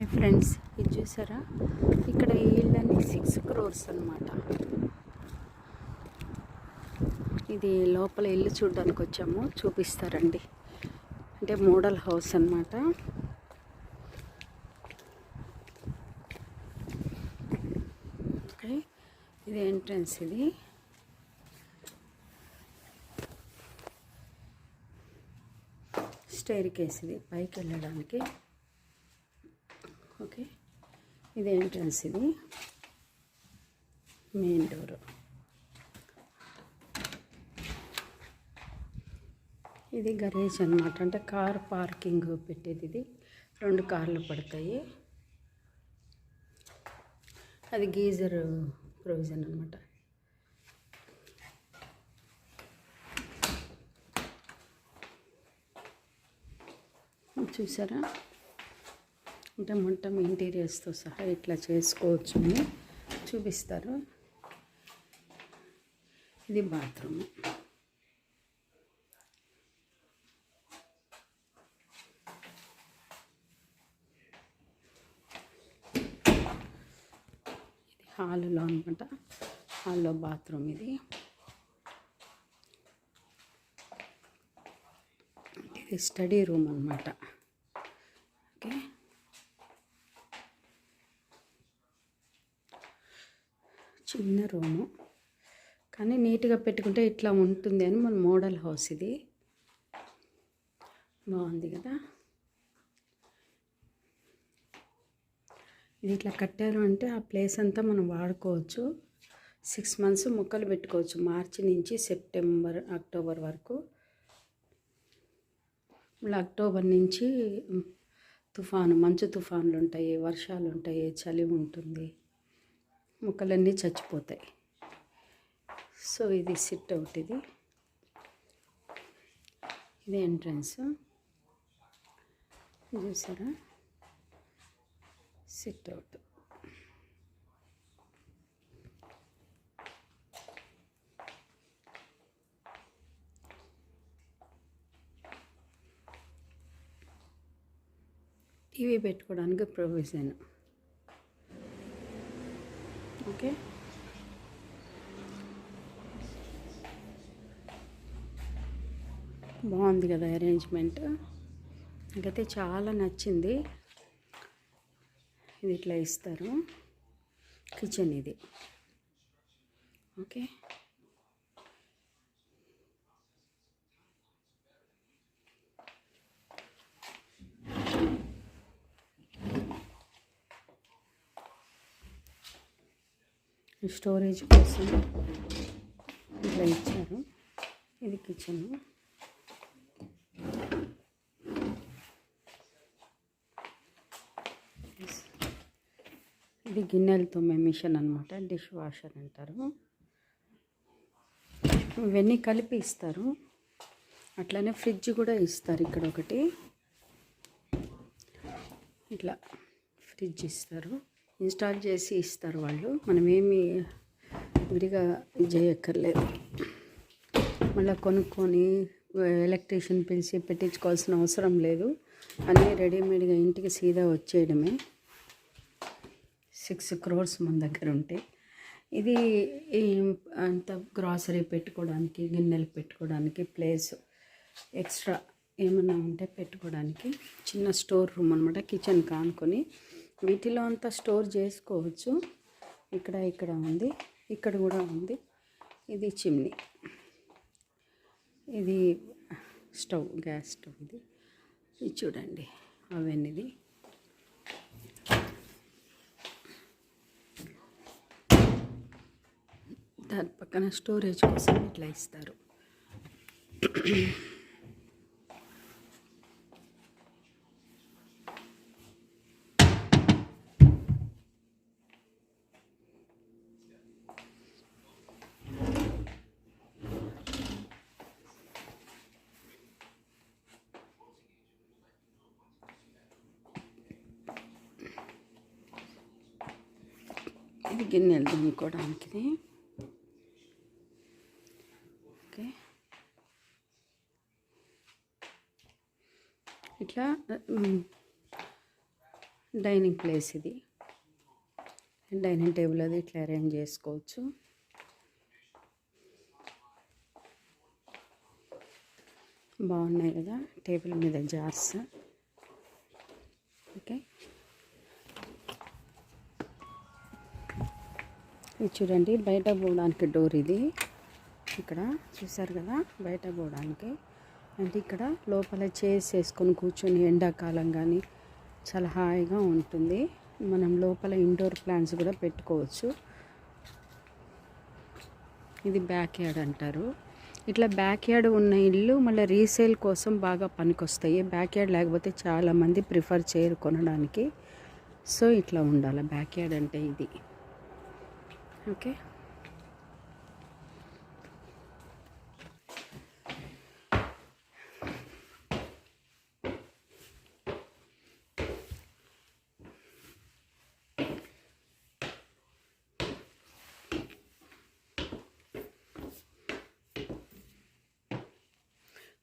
Friends ఇది చూసారా? ఇక్కడ ఈ అని సిక్స్ క్రోర్స్ అనమాట ఇది లోపల ఇల్లు చూడడానికి వచ్చాము చూపిస్తారండి. అంటే మోడల్ హౌస్ అన్నమాట. ఓకే ఇది ఎంట్రన్స్ ఇది. స్టైర్ కేస్ ఇది పైకి వెళ్ళడానికి. ఓకే. ఇది ఎంట్రన్స్ ఇది. Main door. ఇది గరేజ్ అనమాట అంటే కార్ పార్కింగ్ పెట్టేది ఇది. రెండు కార్లు పడతాయి. అది గీజర్ ప్రొవిజన్ అనమాట చూసారా? అంటే మొత్తం ఇంటీరియర్స్తో సహా ఇట్లా చేసుకోవచ్చు అని చూపిస్తారు. ఇది బాత్రూమ్. ఇది హాల్లో అనమాట హాల్లో బాత్రూమ్ ఇది. ఇది స్టడీ రూమ్ అనమాట ఓకే చిన్న రూము. కానీ నీట్గా పెట్టుకుంటే ఇట్లా ఉంటుంది అని మన మోడల్ హౌస్ ఇది. బాగుంది కదా? ఇది ఇట్లా కట్టారు అంటే ఆ ప్లేస్ అంతా మనం వాడుకోవచ్చు. సిక్స్ మంత్స్ మొక్కలు పెట్టుకోవచ్చు. మార్చి నుంచి సెప్టెంబర్ అక్టోబర్ వరకు. మళ్ళీ అక్టోబర్ నుంచి తుఫాను మంచు తుఫాన్లు ఉంటాయి వర్షాలు ఉంటాయి చలి ఉంటుంది. మొక్కలన్నీ చచ్చిపోతాయి. సో ఇది సిట్ అవుట్ ఇది. ఇది ఎంట్రన్స్ చూసారా? సిట్ అవుట్ టీవీ పెట్టుకోవడానికి ప్రొవిజన్. ఓకే. బాగుంది కదా అరేంజ్మెంట్. నాకైతే చాలా నచ్చింది. ఇది ఇట్లా ఇస్తారు. కిచెన్ ఇది. ఓకే. స్టోరేజ్ కోసం ఇట్లా ఇచ్చారు. ఇది కిచెన్. ఇది గిన్నెలు తోమే మిషన్ అనమాట డిష్ వాషర్ అంటారు. ఇవన్నీ కలిపి ఇస్తారు. అట్లనే ఫ్రిడ్జ్ కూడా ఇస్తారు ఇక్కడ ఒకటి. ఇట్లా ఫ్రిడ్జ్ ఇస్తారు. ఇన్స్టాల్ చేసి ఇస్తారు వాళ్ళు. మనం ఏమి విడిగా చేయక్కర్లేదు. మళ్ళీ కొనుక్కొని ఎలక్ట్రీషియన్ పిలిచి పెట్టించుకోవాల్సిన అవసరం లేదు. అన్నీ రెడీమేడ్గా ఇంటికి సీదా వచ్చేయడమే. సిక్స్ క్రోర్స్ మన దగ్గర ఉంటాయి ఇది అంత గ్రాసరీ పెట్టుకోవడానికి గిన్నెలు పెట్టుకోవడానికి ప్లేస్ ఎక్స్ట్రా ఏమన్నా ఉంటే పెట్టుకోవడానికి చిన్న స్టోర్ రూమ్ అనమాట కిచెన్ కానుకొని వీటిలో అంతా స్టోర్ చేసుకోవచ్చు. ఇక్కడ ఇక్కడ ఉంది. ఇక్కడ కూడా ఉంది. ఇది చిమ్నీ. ఇది స్టవ్ గ్యాస్ స్టవ్ ఇది. ఇది చూడండి. అవెన్ ఇది దాని పక్కన స్టోరేజ్ కోసం ఇట్లా ఇస్తారు. ఇది గిన్నెలు దున్నుకోవడానికి ఓకే. ఇట్లా డైనింగ్ ప్లేస్ ఇది. డైనింగ్ టేబుల్ అది ఇట్లా అరేంజ్ చేసుకోవచ్చు. బాగున్నాయి కదా టేబుల్ మీద జార్స్. ఓకే. ఇది చూడండి బయట పోవడానికి డోర్ ఇది. ఇక్కడ చూసారు కదా బయట పోవడానికి. అంటే ఇక్కడ లోపల చైర్స్ వేసుకొని కూర్చొని ఎండాకాలం కానీ చాలా హాయిగా ఉంటుంది. మనం లోపల ఇండోర్ ప్లాంట్స్ కూడా పెట్టుకోవచ్చు. ఇది బ్యాక్ యార్డ్ అంటారు. ఇట్లా బ్యాక్ యార్డ్ ఉన్న ఇల్లు మళ్ళీ రీసేల్ కోసం బాగా పనికొస్తాయి. బ్యాక్ యార్డ్ లేకపోతే చాలామంది ప్రిఫర్ చేయరు కొనడానికి. సో ఇట్లా ఉండాలి. బ్యాక్ యార్డ్ అంటే ఇది. ఓకే.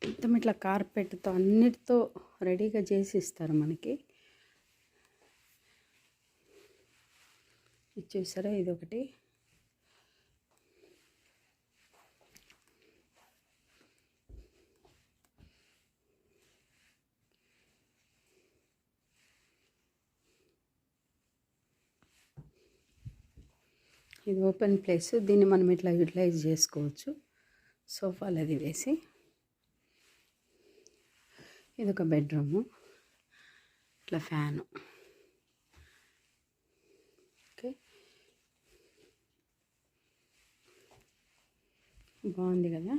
మొత్తం ఇట్లా కార్పెట్తో అన్నిటితో రెడీగా చేసి ఇస్తారు మనకి. ఇది చూసారా? ఇది ఒకటి ఇది ఓపెన్ ప్లేస్. దీన్ని మనం ఇట్లా యూటిలైజ్ చేసుకోవచ్చు. సోఫాలు అది వేసి. ఇది ఒక బెడ్రూము. ఇట్లా ఫ్యాను. ఓకే. బాగుంది కదా?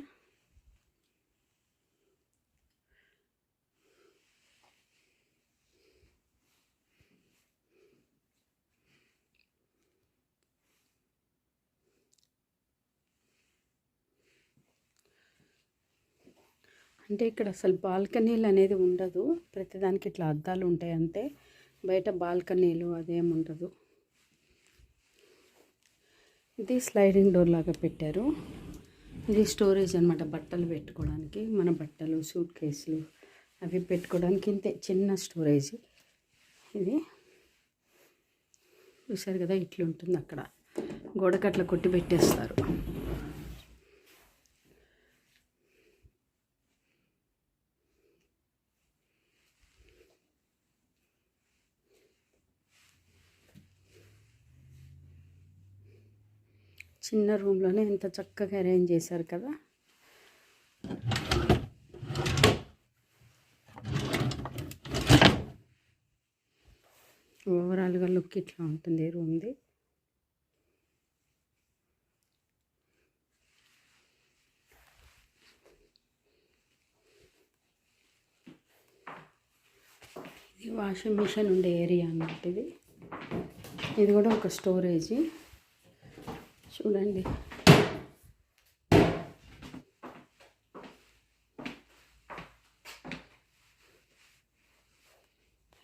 అంటే ఇక్కడ అసలు బాల్కనీలు అనేది ఉండదు. ప్రతిదానికి ఇట్లా అద్దాలు ఉంటాయి అంతే. బయట బాల్కనీలు అదేం ఉండదు. ఇది స్లైడింగ్ డోర్ లాగా పెట్టారు. ఇది స్టోరేజ్ అనమాట బట్టలు పెట్టుకోవడానికి మన బట్టలు సూట్ కేసులు అవి పెట్టుకోవడానికి ఇంతే. చిన్న స్టోరేజ్ ఇది చూసారు కదా ఇట్లుంటుంది అక్కడ. గోడకట్ల కొట్టి పెట్టేస్తారు. చిన్న రూమ్లోనే ఎంత చక్కగా అరేంజ్ చేశారు కదా. ఓవరాల్గా లుక్ ఇట్లా ఉంటుంది రూమ్ది. ఇది వాషింగ్ మిషన్ ఉండే ఏరియా అన్నట్టు ఇది. ఇది కూడా ఒక స్టోరేజ్ చూడండి.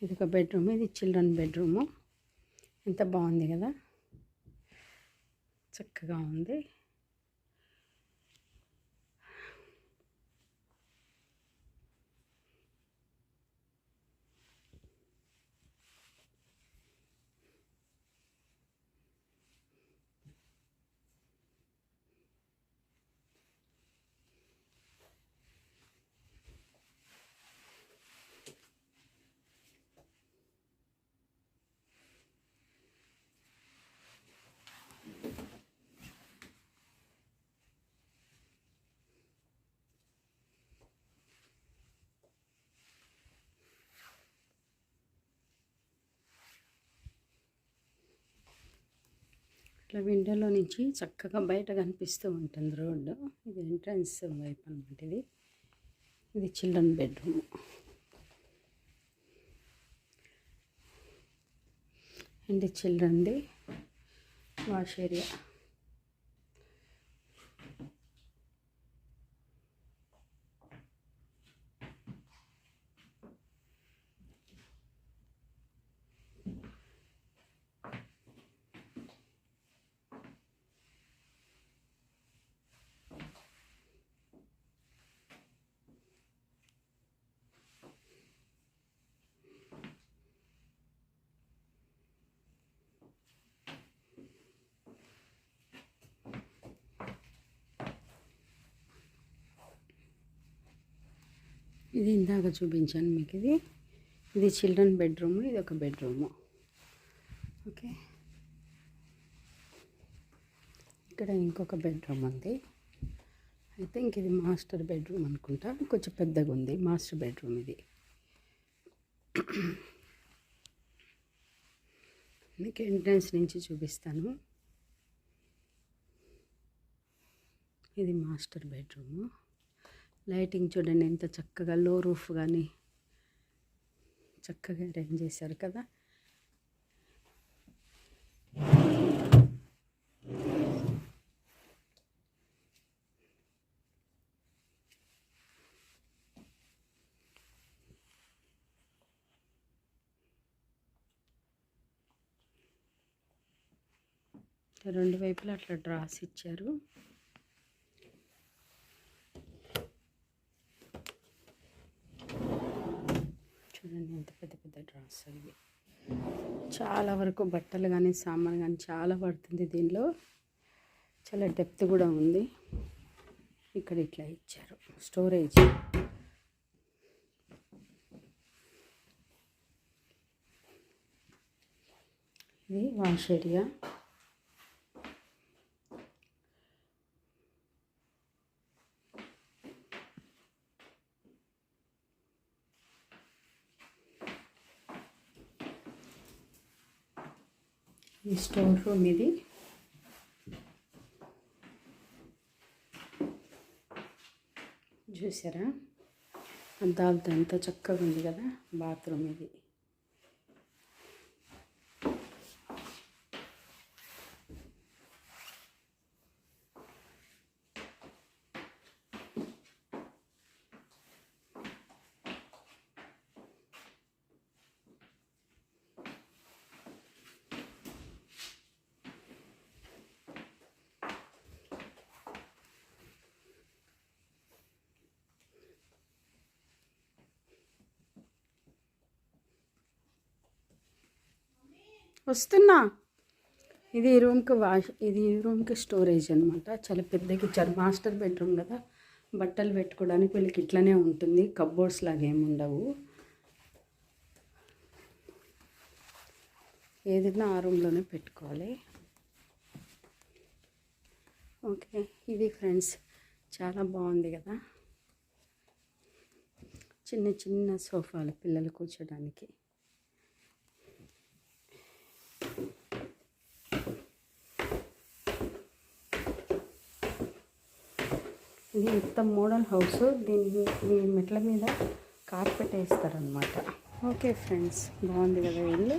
ఇది ఒక బెడ్రూమ్ ఇది చిల్డ్రన్ బెడ్రూము. ఎంత బాగుంది కదా. చక్కగా ఉంది. ఇట్లా విండోలో నుంచి చక్కగా బయట కనిపిస్తూ ఉంటుంది రోడ్డు. ఇది ఎంట్రన్స్ వైపు అనమాట ఇది. ఇది చిల్డ్రన్ బెడ్రూమ్. అండ్ చిల్డ్రన్ది వాష్ ఏరియా. ఇది ఇందాక చూపించాను మీకు ఇది. ఇది చిల్డ్రన్ బెడ్రూమ్ ఇది ఒక బెడ్రూము. ఓకే. ఇక్కడ ఇంకొక బెడ్రూమ్ ఉంది. ఐ థింక్ ఇది మాస్టర్ బెడ్రూమ్ అనుకుంటా. కొంచెం పెద్దగా ఉంది మాస్టర్ బెడ్రూమ్ ఇది. మీకు ఎంట్రన్స్ నుంచి చూపిస్తాను. ఇది మాస్టర్ బెడ్రూము. లైటింగ్ చూడండి ఎంత చక్కగా లో రూఫ్ కానీ చక్కగా అరేంజ్ చేశారు కదా. రెండు వైపులా అట్లా డ్రాస్ ఇచ్చారు. చూడండి ఎంత పెద్ద పెద్ద డ్రాస్ ఇవి చాలా వరకు బట్టలు కానీ సామాన్ కానీ చాలా పడుతుంది దీనిలో. చాలా డెప్త్ కూడా ఉంది. ఇక్కడ ఇట్లా ఇచ్చారు స్టోరేజ్. ఇది వాష్ ఏరియా. ఈ స్టోర్ రూమ్ ఇది. చూసారా? అద్దాలతో ఎంత చక్కగా ఉంది కదా బాత్రూమ్ ఇది. వస్తున్నా. ఇది ఈ రూమ్కి వాష్ ఇది ఈ రూమ్కి స్టోరేజ్ అనమాట చాలా పెద్దగా ఇచ్చారు. మాస్టర్ బెడ్రూమ్ కదా. బట్టలు పెట్టుకోవడానికి వీళ్ళకి ఇట్లనే ఉంటుంది. కబ్బోర్డ్స్ లాగా ఏమి ఉండవు. ఏదైనా ఆ రూమ్లోనే పెట్టుకోవాలి. ఓకే. ఇది ఫ్రెండ్స్ చాలా బాగుంది కదా. చిన్న చిన్న సోఫాలు పిల్లలు కూర్చోడానికి. ఇది మొత్తం మోడల్ హౌస్ దీన్ని ఈ మెట్ల మీద కార్పెట్ వేస్తారనమాట ఓకే ఫ్రెండ్స్ బాగుంది కదా ఇల్లు